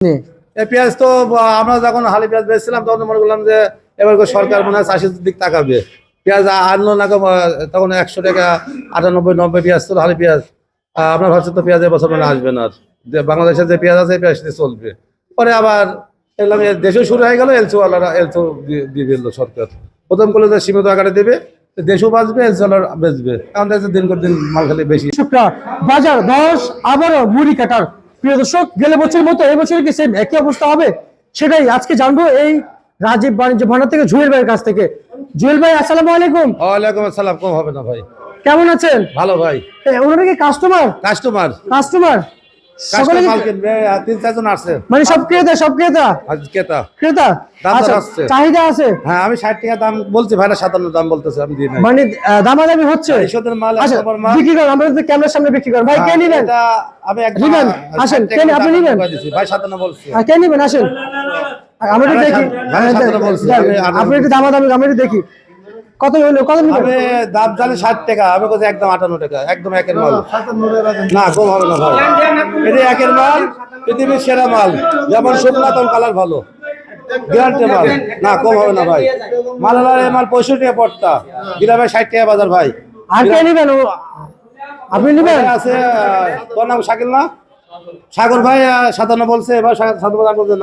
এই পেঁয়াজ তো আমরা যখন হালি পেঁয়াজ বেচছিলাম তখন মনে করলাম যে এবার সরকার মনে হয় চাষির দিক তাকাবে। পেঁয়াজ না তখন একশো টাকা আটানব্বই নব্বই পেঁয়াজ ছিল হালি পেঁয়াজ। আহ, আমরা ভাবছি তো পেঁয়াজ এবছর মানে আসবে না যে বাংলাদেশের যে পেঁয়াজ আছে পেঁয়াজ চলবে। পরে আবার দেখলাম দেশেও শুরু হয়ে গেল এলসোওয়ালারা এলসো দিয়ে দিল সরকার। প্রথম করলে যে সীমিত আকারে দেবে তো দেশও বাঁচবে এলসোওয়ালার বেচবে। দেখছে দিন করে দিন মাল খালি বেশি। বাজার দশ আবারও মুড়ি কাটার প্রিয় দর্শক গেলে বছরের মতো এই বছর কি সেম একই অবস্থা হবে? সেটাই আজকে জানব এই রাজীব বাণিজ্য ভান্ডার থেকে জুয়েল ভাইয়ের কাছ থেকে। জুয়েল ভাই আসসালামু আলাইকুম। ওয়ালাইকুম আসসালাম কম হবে না ভাই। কেমন আছেন? ভালো ভাই। ওনারা কি কাস্টমার কাস্টমার কাস্টমার সকলে কাস্টমার কি- মাল কিনবে আর তিন চারজন আসছে। মানে সব ক্রেতা সব ক্রেতা? ক্রেতা। ক্রেতা? দাম চাহিদা আছে? হ্যাঁ আমি ষাট টাকা দাম বলছি ভাইরা সাতান্ন দাম বলতেছে আমি দিই মানে দামাদামি হচ্ছে? মাল এক আচ্ছা মাল। বিক্রি করেন আমরা তো ক্যামেরার সামনে বিক্রি করেন ভাই কে হ্যাঁ, নিবেন? এটা আমি নিবেন? আসেন, কে আপনি নিবেন? ভাই সাতান্ন বলছে। কে নিবেন? আসেন। আমরা একটু ভাই, দেখি। হ্যাঁ, আপনি একটু দামাদামি আমরা একটু দেখি। কত হইল? কত আমি দাম জানি ষাট টাকা আমি বলছি একদম আটান্ন টাকা একদম একের মাল। না কম হবে না ভাই। এটা একের মাল পৃথিবীর সেরা মাল যেমন শুকনা কালার ভালো গ্যারান্টি মাল। না কম হবে না ভাই। মাল পঁয়ষট্টি টাকা পড়তা গ্রামে ষাট টাকা বাজার ভাই। আর কে নিবেন? ও আপনি নিবেন? আছে তোর নাম শাকিল না? সাগর ভাই সাতান্ন বলছে এবার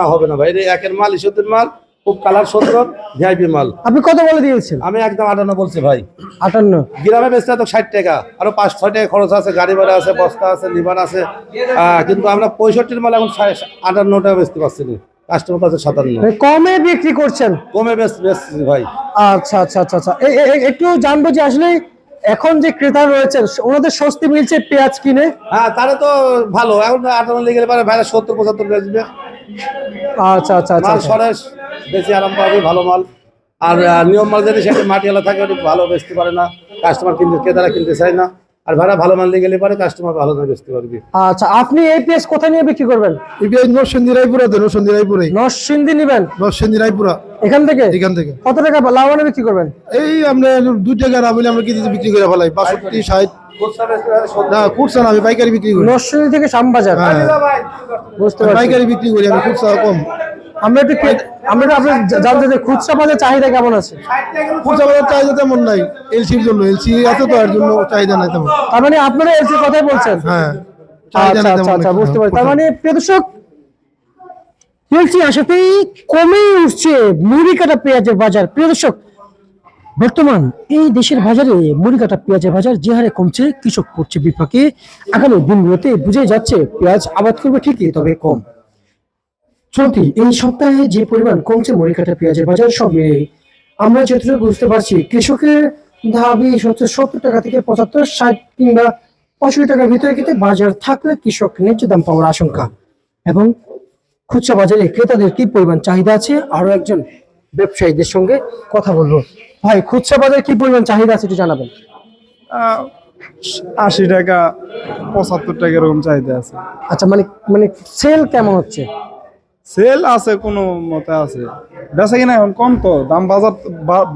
না হবে না ভাই। একের মাল ইসুদ্দিন মাল খুব কালার সুন্দর ভিআইপি মাল। আপনি কত বলে দিয়েছেন? আমি একদম আটান্ন বলছি ভাই। আটান্ন। গ্রামে বেচতে তো ষাট টাকা আরও পাঁচ ছয় টাকা খরচ আছে গাড়ি ভাড়া আছে বস্তা আছে লিভার আছে। কিন্তু আমরা পঁয়ষট্টির মাল এখন সাড়ে- আটান্ন টাকা বেচতে পারছি না। কাস্টমার কাছে সাতান্ন। মানে কমে বিক্রি করছেন? কমে বেচছি ভাই। আচ্ছা আচ্ছা আচ্ছা আচ্ছা। একটু জানব যে আসলে এখন যে ক্রেতা রয়েছেন ওনাদের স্বস্তি মিলছে পেঁয়াজ কিনে? হ্যাঁ তাহলে তো ভালো। এখন আটান্ন লেগে গেলে পারে ভাইরা সত্তর পঁচাত্তর বেচবে। আচ্ছা আচ্ছা আচ্ছা বেশি আরাম পাবে ভালো মাল। আর নিয়ম মাল যদি সেটা মাটিওয়ালা থাকে ওটা ভালো বেচতে পারে না। কাস্টমার কিনতে ক্রেতারা কিনতে চায় না। আর ভাড়া ভালো মাল নিয়ে গেলে পারে কাস্টমার ভালো না বেচতে পারবে। আচ্ছা আপনি এই পেঁয়াজ কোথায় নিয়ে বিক্রি করবেন? ইপিআই নরসিংদী রায়পুরা তো নরসিংদী রায়পুরে। নরসিংদী নিবেন? নরসিংদী রায়পুরা। এখান থেকে? এখান থেকে। কত টাকা লাভবানে বিক্রি করবেন? এই আমরা দুই টাকা না বলে আমরা কিছু বিক্রি করে ফেলাই। বাষট্টি ষাট। না কুটসা আমি পাইকারি বিক্রি করি। নরসিংদী থেকে শ্যামবাজার? হ্যাঁ। বুঝতে পাইকারি বিক্রি করি আমি কুটসা কম। আমরা একটু আমরা জা- জানতে খুচরা বাজার চাহিদা কেমন আছে? কুটসা বাজার চাহিদা তেমন নাই এলসির জন্য এলসি আছে তো এর জন্য চাহিদা নাই তেমন। তার মানে আপনারা এলসি কথাই বলছেন? হ্যাঁ আচ্ছা আচ্ছা আচ্ছা একটা। বুঝতে পারছি। তার মানে প্রিয় দর্শক বলছি আসাতেই কমে উঠছে মুড়ি কাটা পেঁয়াজের বাজার। প্রিয় দর্শক বর্তমান এই দেশের বাজারে মুড়ি কাটা পেঁয়াজের বাজার যে হারে কমছে কৃষক পড়ছে বিপাকে। আগামী দিনগুলোতে বুঝে যাচ্ছে পেঁয়াজ আবাদ করবে ঠিকই তবে কম। চলতি এই সপ্তাহে যে পরিমাণ কমছে মুড়ি কাটা পেঁয়াজের বাজার সব মিলিয়ে আমরা যতটুকু বুঝতে পারছি কৃষকের দাবি হচ্ছে সত্তর টাকা থেকে পঁচাত্তর ষাট কিংবা পঁয়ষট্টি টাকার ভিতরে কিন্তু বাজার থাকলে কৃষক ন্যায্য দাম পাওয়ার আশঙ্কা। এবং খুচরা বাজারে ক্রেতাদের কি পরিমাণ চাহিদা আছে? আরও একজন ব্যবসায়ীদের সঙ্গে কথা বলব। ভাই খুচরা বাজারে কি পরিমাণ চাহিদা আছে একটু জানাবেন। আহ, আশি টাকা পঁচাত্তর টাকা এরকম চাহিদা আছে। আচ্ছা মানে মানে সেল কেমন হচ্ছে? সেল আছে কোনো মতে আছে। বেচা কিনা এখন কম তো দাম বাজার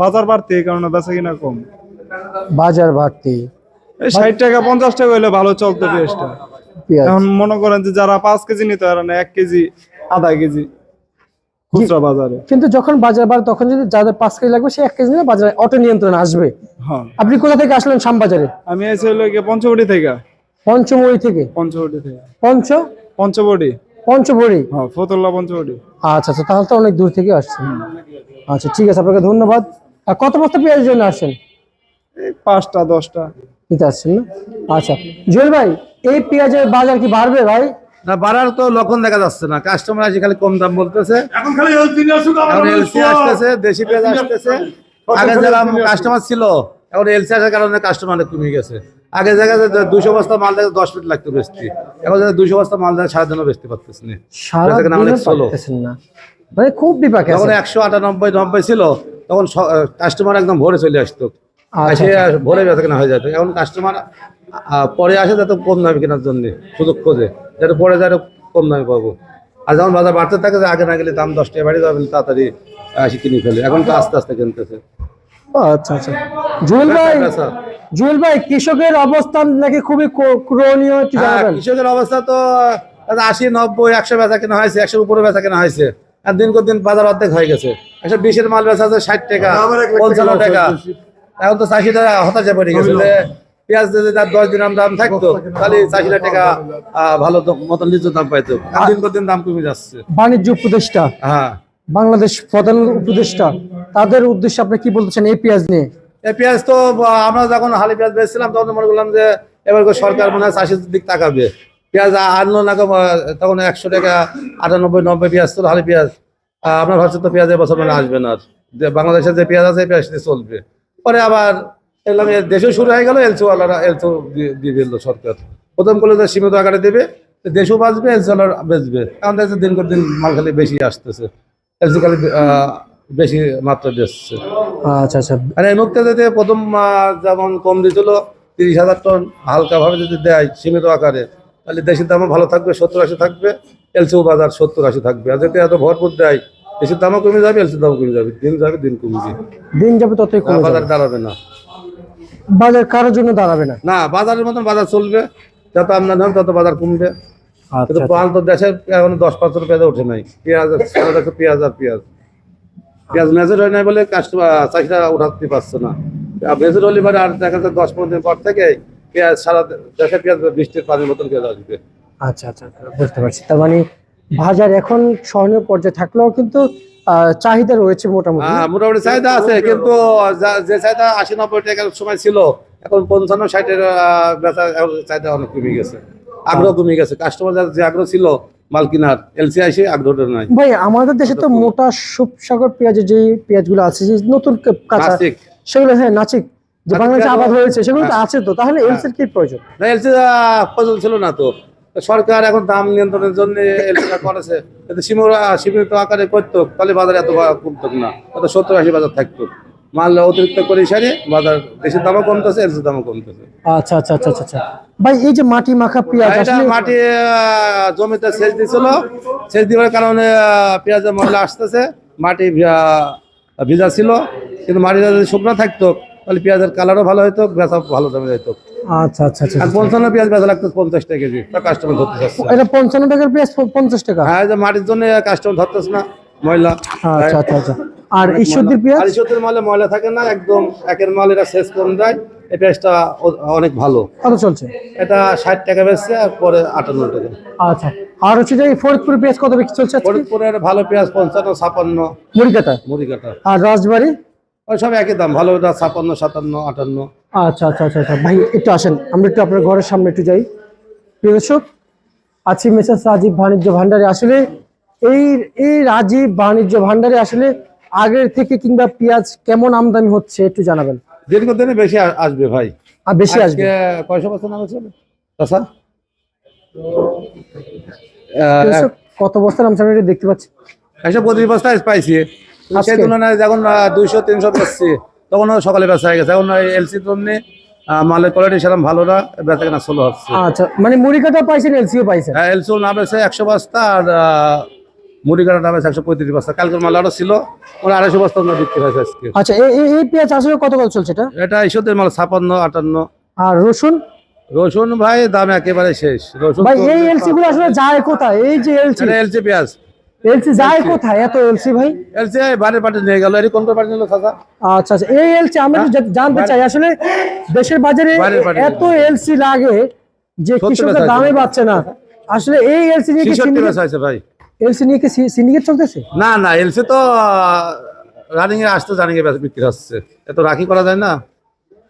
বাজার বাড়তি এই কারণে বেচা কিনা কম। বাজার বাড়তি। এই ষাট টাকা পঞ্চাশ টাকা হইলে ভালো চলতো পেঁয়াজটা। এখন মনে করেন যে যারা পাঁচ কেজি নিতে পারে না এক কেজি আধা কেজি খুচরা বাজারে। কিন্তু যখন বাজার বাড়ে তখন যদি যাদের পাঁচ কেজি লাগবে সে এক কেজি নিয়ে বাজারে অটো নিয়ন্ত্রণ আসবে। হ্যাঁ। আপনি কোথা থেকে আসলেন শ্যামবাজারে? আমি এসে হলো পঞ্চবটি থেকে। পঞ্চমড়ি থেকে। পঞ্চবটি থেকে। পঞ্চ? পঞ্চবটি। পঞ্চবড়ি? হ্যাঁ ফতুল্লা পঞ্চবটি আচ্ছা আচ্ছা তাহলে তো অনেক দূর থেকে আসছেন। আচ্ছা ঠিক আছে আপনাকে ধন্যবাদ। আর কত বস্তা পেঁয়াজের জন্য আসছেন? পাঁচটা দশটা। নিতে আসছেন না? আচ্ছা জুয়েল ভাই এই পেঁয়াজের বাজার কি বাড়বে ভাই? না বাড়ার তো লক্ষণ দেখা যাচ্ছে না। কাস্টমার আসে খালি কম দাম বলতেছে। এখন এলসি আসতেছে দেশি পেঁয়াজ আসতেছে। আগে যারা কাস্টমার ছিল এখন এলসি আসার কারণে কাস্টমার কমে গেছে। আগে জায়গায় দুশো বস্তা মাল দেখে দশ মিনিট লাগতো বেচতে এখন দুশো বস্তা মাল দেখে বেচতে পারতেছি সারা দিনও slow। পারতেছেন না। মানে খুব বিপাকে আছে একশো আটানব্বই নব্বই ছিল তখন কাস্টমার একদম ভোরে চলে আসতো। আচ্ছা, এসে ভোরে বেচা কেনা হয়ে যেত এখন কাস্টমার পরে আসে যাতে কম দামে কেনার জন্য সুযোগ খোঁজে। যাতে পরে যাতে কম দামে পাবো। আর যখন বাজার বাড়তে থাকে যে আগে না গেলে দাম দশ টাকা বাড়ি যাবে তাড়াতাড়ি আসি কিনে ফেলে। এখন তো আস্তে আস্তে কিনতেছে। আচ্ছা আচ্ছা। জুয়েল ভাই। জুয়েল ভাই কৃষকের অবস্থান নাকি খুবই করণীয় হ্যাঁ, কৃষকের অবস্থা তো আশি নব্বই একশো বেচা কেনা হয়েছে একশো উপরে বেচা কেনা হয়েছে। আর দিন দিন বাজার অর্ধেক হয়ে গেছে। একশো বিশের মাল বেচা আছে ষাট টাকা পঞ্চান্ন টাকা। এখন তো চাষিরা হতাশা পড়ে গেছে যে পেঁয়াজ যদি তার দশ দিন দাম থাকতো তাহলে চাষিরা টাকা আহ, ভালো মতন লিচু দাম পাইতো। দিন দিন দাম কমে যাচ্ছে। বাণিজ্য উপদেষ্টা হ্যাঁ। বাংলাদেশ প্রধান উপদেষ্টা তাদের উদ্দেশ্যে আপনি কি বলতেছেন এই পেঁয়াজ নিয়ে? পেঁয়াজ তো আমরা যখন হালি পেঁয়াজ বেচছিলাম, তখন মনে করলাম যে এবার সরকার মনে হয় চাষির দিক তাকাবে। পেঁয়াজ আনলো না তখন একশো টাকা, আটানব্বই, নব্বই পেঁয়াজ তো হালি পেঁয়াজ। আপনার ভাবছে তো পেঁয়াজ এবছর মানে আসবে না যে বাংলাদেশের যে পেঁয়াজ আছে পেঁয়াজ চলবে। পরে আবার এলাম দেশে শুরু হয়ে গেল, এলসিওয়ালারা, এলসো দিয়ে দিল সরকার। প্রথম করলে যে সীমিত আকারে দেবে, তো দেশও বাঁচবে, এলসিওয়ালার বেচবে। কারণ দেখছে দিন করে দিন মাল খালি বেশি আসতেছে। এলসি খালি বেশি মাত্রা বেচছে আচ্ছা আচ্ছা। আর এই মুহূর্তে যদি প্রথম যেমন কম দিয়েছিল তিরিশ হাজার টন হালকা ভাবে যদি দেয় সীমিত আকারে তাহলে দেশের দামও ভালো থাকবে সত্তর আশি থাকবে এলসিও বাজার সত্তর আশি থাকবে। আর যদি এত ভরপুর দেয় দেশের দামও কমে যাবে এলসির দামও কমে যাবে দিন যাবে দিন কমে যাবে। দিন যাবে ততই কমে বাজার দাঁড়াবে না। বাজার কারোর জন্য দাঁড়াবে না? না বাজারের মতন বাজার চলবে যত আমদানি হবে তত বাজার কমবে। কিন্তু আচ্ছা। পাল তো দেশে এখন দশ পাঁচশো পেঁয়াজ ওঠে নাই। পেঁয়াজ পেঁয়াজ আর পেঁয়াজ। পেঁয়াজ মেজর হয় নাই বলে কাস্টমার চাষিরা উঠাতে পারছে না। মেজর হলে পরে আর দেখা যাচ্ছে দশ পনেরো দিন পর থেকে পেঁয়াজ সারা দেশে পেঁয়াজ বৃষ্টির পানির মতন পেঁয়াজ আসবে। আচ্ছা আচ্ছা আচ্ছা, বুঝতে পারছি। তার মানে বাজার এখন সহনীয় পর্যায়ে থাকলেও কিন্তু চাহিদা রয়েছে মোটামুটি। হ্যাঁ মোটামুটি চাহিদা আছে কিন্তু যে চাহিদা আশি নব্বই টাকার সময় ছিল এখন পঞ্চান্ন ষাটের বেচা এখন চাহিদা অনেক কমে গেছে। আগ্রহ কমে গেছে। কাস্টমার যে আগ্রহ ছিল মাল কেনার এলসি আইসে আগ্রহটা নাই। ভাই আমাদের দেশে তো মোটা সুপসাগর পেঁয়াজের যে পেঁয়াজগুলো আছে যে নতুন কাঁচা সেগুলো হ্যাঁ নাচিক যে বাংলাদেশে আবাদ হয়েছে সেগুলো তো আছে তো তাহলে এলসির কি প্রয়োজন? না এলসি পছন্দ ছিল না তো। সরকার এখন দাম নিয়ন্ত্রণের জন্য এলসিটা করেছে। সীমিত আকারে করতো তাহলে বাজার এত কমতো না। এত সত্তর আশি বাজার থাকতো। মাল অতিরিক্ত করে সারে বাজার দেশের দামও কমতেছে এলসির দামও কমতেছে। আচ্ছা আচ্ছা আচ্ছা আচ্ছা, আচ্ছা। ভাই এই যে মাটি মাখা পেঁয়াজ এটা আসলে মাটি জমিতে সেচ দিছিল। সেচ দেওয়ার কারণে পেঁয়াজের ময়লা আসতেছে। মাটি ভিজা ছিল। কিন্তু মাটিটা যদি শুকনো থাকতো তাহলে পেঁয়াজের কালারও ভালো হতো বেচা ভালো দামে যেত আচ্ছা আচ্ছা আচ্ছা আর পঞ্চান্ন পেঁয়াজ বেচা লাগতো পঞ্চাশ টাকা কেজি তা কাস্টমার ধরতে এটা পঞ্চান্ন টাকার পেঁয়াজ পঞ্চাশ টাকা? হ্যাঁ মাটির জন্য কাস্টমার ধরতেছে না ময়লা। আচ্ছা আচ্ছা আচ্ছা। আর ঈশ্বরদীর পেঁয়াজ? সত্যের মালে ময়লা থাকে না একদম একের মাল এটা শেষ করে দেয় এই পেঁয়াজটা অনেক ভালো। কত চলছে? এটা ষাট টাকা বেচছে আর পরে আটান্ন টাকা। আচ্ছা। আর হচ্ছে যে ফরিদপুর পেঁয়াজ কত বিক্রি চলছে? ফরিদপুরের ভালো পেঁয়াজ পঞ্চান্ন ছাপান্ন। মুড়িকাটা? মুড়ি কাটা আর রাজবাড়ি? ওই সব একই দাম ভালো ওটা ছাপান্ন সাতান্ন আটান্ন। আচ্ছা আচ্ছা আচ্ছা আচ্ছা। ভাই একটু আসেন। আমরা একটু আপনার ঘরের সামনে একটু যাই। প্রিয় দর্শক আছি মেসার রাজীব বাণিজ্য ভান্ডারে। আসলে এই এই রাজীব বাণিজ্য ভান্ডারে আসলে আগের থেকে কিংবা পেঁয়াজ কেমন আমদানি হচ্ছে একটু জানাবেন। দিন বেশি আসবে ভাই। আর বেশি আসবে? কয়শো বছর নাম ছিল চাষা? কত বস্তা নাম সামনে দেখতে পাচ্ছি। একশো পঁচিশ বস্তা পাইছি। সেই? তুলনায় যখন দুইশো তিনশো বেচছি তখন সকালে বেচা হয়ে গেছে। এখন এলসি জন্য মালের কোয়ালিটি সেরকম ভালো না বেচা কেনা স্লো হচ্ছে। আচ্ছা মানে মুড়িকাটা পাইছেন এলসিও পাইছেন? হ্যাঁ এলসিও না বেছে একশো বস্তা আর আহ, মুড়ি কাটা নামে একশো পঁয়ত্রিশ বস্তা। কালকের মাল আরও ছিল ওরা আড়াইশো বস্তা বিক্রি হয়েছে আজকে। আচ্ছা এই- পেঁয়াজ আসলে কত কত চলছে এটা? এটা ইস্যুদের মাল ছাপান্ন আটান্ন। আর রসুন? রসুন ভাই দাম একেবারে শেষ। রসুন ভাই এই এলসি গুলো আসলে যায় কোথায়? এই যে এলসি। এলসি পেঁয়াজ। এলসি যায় কোথায়? এত এলসি ভাই? এলসি বাড়ির পার্টি নিয়ে গেল এর কোন পার্টি নিল চাচা? আচ্ছা আচ্ছা এই এলসি জা- জানতে চাই আসলে দেশের বাজারে এত এলসি লাগে যে কৃষকরা দামে পাচ্ছে না। আসলে এই এলসি নিয়ে কি ভাই। এলসি নিয়ে কি সিন্ডিকেট চলতেছে? না না এলসি তো রানিং এ আসতে এ বিক্রি হচ্ছে। এত রাখি করা যায় না।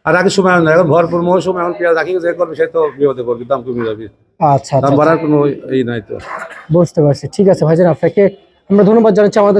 আর রাখি সময় না। এখন ভরপুর মৌসুম এখন পেঁয়াজ রাখি যে করবে সে তো বিপদে পড়বে দাম কমে যাবে। আচ্ছা দাম আচ্ছা। বাড়ার কোনো এই নাই তো। বুঝতে পারছি। ঠিক আছে ভাইজান আপনাকে আমরা ধন্যবাদ জানাচ্ছি আমাদের